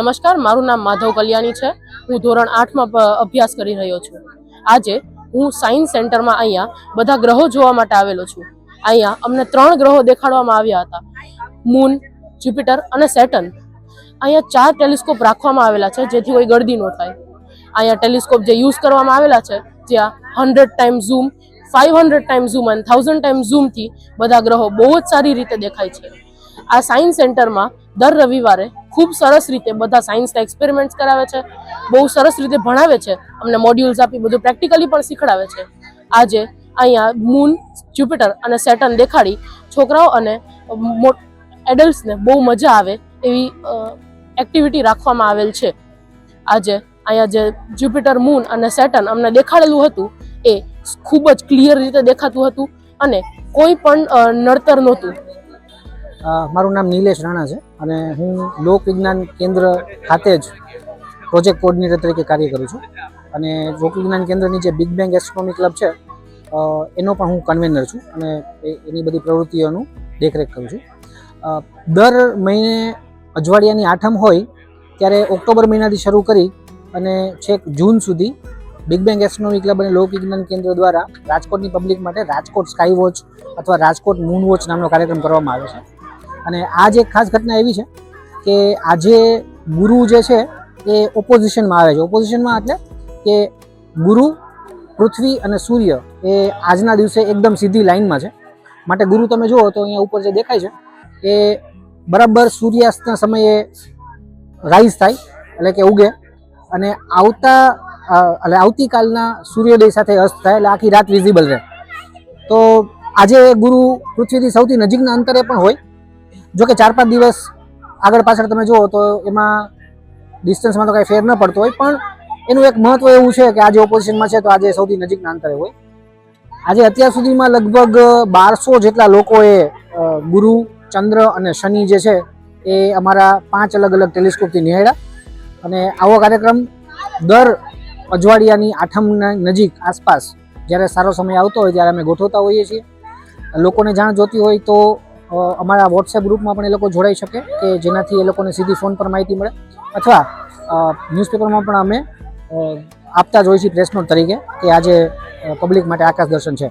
નમસ્કાર, મારું નામ માધવ કલ્યાણી છે. હું ધોરણ આઠમાં અભ્યાસ કરી રહ્યો છું. આજે હું સાયન્સ સેન્ટરમાં અહીંયા બધા ગ્રહો જોવા માટે આવેલો છું. અહીંયા અમને ત્રણ ગ્રહો દેખાડવામાં આવ્યા હતા. મૂન, જ્યુપિટર અને સેટન. અહીંયા ચાર ટેલિસ્કોપ રાખવામાં આવેલા છે, જેથી કોઈ ગળદી ન થાય. અહીંયા ટેલિસ્કોપ જે યુઝ કરવામાં આવેલા છે જ્યાં hundred time zoom five hundred time zoom અને થાઉઝન્ડ ટાઈમ ઝૂમથી બધા ગ્રહો બહુ જ સારી રીતે દેખાય છે. આ સાયન્સ સેન્ટરમાં દર રવિવારે ખૂબ સરસ રીતે બધા સાયન્સના એક્સપેરિમેન્ટ્સ કરાવે છે, બહુ સરસ રીતે ભણાવે છે, અમને મોડ્યુલ્સ આપી બધું પ્રેક્ટિકલી પણ શીખડાવે છે. આજે અહીંયા મૂન જ્યુપિટર અને સેટન દેખાડી છોકરાઓ અને એડલ્ટ્સને બહુ મજા આવે એવી એક્ટિવિટી રાખવામાં આવેલ છે. આજે અહીંયા જે જ્યુપિટર મૂન અને સેટન અમને દેખાડેલું હતું એ ખૂબ જ ક્લિયર રીતે દેખાતું હતું અને કોઈ પણ નડતર નહોતું. મારું નામ નિલેશ રાણા છે અને હું લોક વિજ્ઞાન કેન્દ્ર ખાતે જ પ્રોજેક્ટ કોર્ડિનેટર તરીકે કાર્ય કરું છું. અને લોક વિજ્ઞાન કેન્દ્રની જે બિગ બેંગ એસ્ટ્રોનોમી ક્લબ છે એનો પણ હું કન્વેનર છું અને એની બધી પ્રવૃત્તિઓનું દેખરેખ કરું છું. દર મહિને અજવાળિયાની આઠમ હોય ત્યારે ઓક્ટોબર મહિનાથી શરૂ કરી અને છેક જૂન સુધી બિગ બેંગ એસ્ટ્રોનોમી ક્લબ અને લોક વિજ્ઞાન કેન્દ્ર દ્વારા રાજકોટની પબ્લિક માટે રાજકોટ સ્કાય વોચ અથવા રાજકોટ મૂન વોચ નામનો કાર્યક્રમ કરવામાં આવે છે. અને આજ એક ખાસ ઘટના એવી છે કે આજે ગુરુ જે છે એ ઓપોઝિશનમાં આવે છે. ઓપોઝિશનમાં એટલે કે ગુરુ, પૃથ્વી અને સૂર્ય એ આજના દિવસે એકદમ સીધી લાઇનમાં છે. માટે ગુરુ તમે જુઓ તો અહીંયા ઉપર જે દેખાય છે એ બરાબર સૂર્યાસ્તના સમયે રાઈઝ થાય એટલે કે ઉગે અને આવતા એટલે આવતીકાલના સૂર્યોદય સાથે અસ્ત થાય એટલે આખી રાત વિઝિબલ રહે. તો આજે ગુરુ પૃથ્વીથી સૌથી નજીકના અંતરે પણ હોય જો કે ચાર પાંચ દિવસ આગળ પાછળ તમે જુઓ તો એમાં ડિસ્ટન્સમાં તો કાંઈ ફેર ન પડતો હોય, પણ એનું એક મહત્વ એવું છે કે આજે ઓપોઝિશનમાં છે તો આજે સૌથી નજીકના અંતરે હોય. આજે અત્યાર સુધીમાં લગભગ બારસો જેટલા લોકોએ ગુરુ, ચંદ્ર અને શનિ જે છે એ અમારા પાંચ અલગ અલગ ટેલિસ્કોપથી નિહાળ્યા. અને આવો કાર્યક્રમ દર અજવાળિયાની આઠમના નજીક આસપાસ જ્યારે સારો સમય આવતો હોય ત્યારે અમે ગોઠવતા હોઈએ છીએ. લોકોને જાણ જોતી હોય તો અમારા વોટ્સએપ ગ્રુપમાં પણ એ લોકો જોડાઈ શકે કે જેનાથી એ લોકોને સીધી ફોન પર માહિતી મળે. અથવા ન્યૂઝપેપરમાં પણ અમે આપતા જ હોય છીએ પ્રેસ નોટ તરીકે કે આજે પબ્લિક માટે આકાશ દર્શન છે.